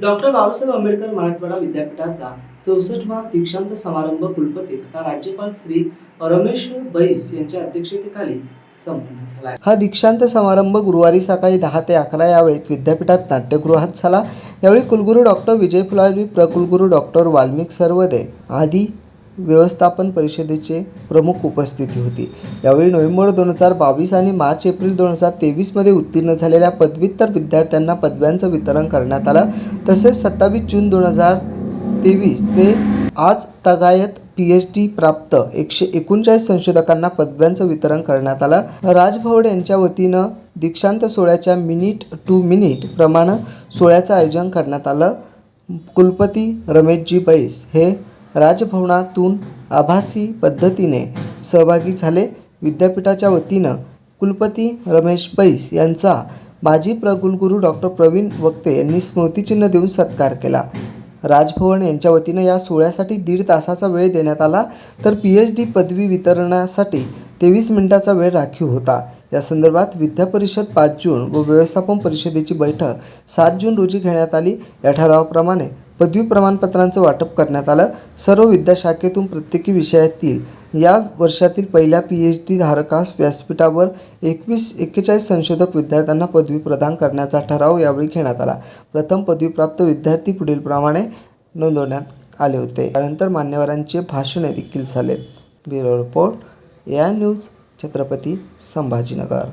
Doctor Babasaheb Ambedkar Marathwada विद्यापीठाचा चौसष्टवा दीक्षांत समारंभ कुलपती तथा राज्यपाल श्री रमेश बैस यांच्या अध्यक्षतेखाली संपन्न झाला. हा दीक्षांत समारंभ गुरुवारी सकाळी दहा ते अकरा या वेळेत विद्यापीठात नाट्यगृहात झाला. यावेळी कुलगुरू डॉक्टर विजय फुलारी प्रकुलगुरू डॉक्टर वाल्मिक सर्वदे आदी व्यवस्थापन परिषदेचे प्रमुख उपस्थिती होती. यावेळी नोव्हेंबर दोन हजार बावीस आणि मार्च एप्रिल दोन हजार तेवीसमध्ये उत्तीर्ण झालेल्या पदव्युत्तर विद्यार्थ्यांना पदव्यांचं वितरण करण्यात आलं. तसेच सत्तावीस जून दोन हजार तेवीस ते आज तगायत पी एच डी प्राप्त एकशे एकोणचाळीस संशोधकांना पदव्यांचं वितरण करण्यात आलं. राजभवड यांच्या वतीनं दीक्षांत सोहळ्याच्या मिनिट टू मिनिट प्रमाणे सोहळ्याचं आयोजन करण्यात आलं. कुलपती रमेशजी बैस हे राजभवनातून आभासी पद्धतीने सहभागी झाले. विद्यापीठाच्या वतीनं कुलपती रमेश बैस यांचा माजी प्रकुलगुरू डॉक्टर प्रवीण वक्ते यांनी स्मृतिचिन्ह देऊन सत्कार केला. राजभवन यांच्या वतीनं या सोहळ्यासाठी दीड तासाचा वेळ देण्यात आला. तर पी एच डी पदवी वितरणासाठी तेवीस मिनिटाचा वेळ राखीव होता. या संदर्भात विद्यापरिषद पाच जून व व्यवस्थापन परिषदेची बैठक सात जून रोजी घेण्यात आली. या ठरावाप्रमाणे पदवी प्रमाणपत्रांचं वाटप करण्यात आलं. सर्व विद्याशाखेतून प्रत्येकी विषयातील या वर्षातील पहिल्या पी एच डी धारकास व्यासपीठावर एकवीस एक्केचाळीस संशोधक विद्यार्थ्यांना पदवी प्रदान करण्याचा ठराव यावेळी घेण्यात आला. प्रथम पदवीप्राप्त विद्यार्थी पुढीलप्रमाणे नोंदवण्यात आले होते. त्यानंतर मान्यवरांचे भाषणे देखील झालेत ब्युरो रिपोर्ट या न्यूज छत्रपती संभाजीनगर.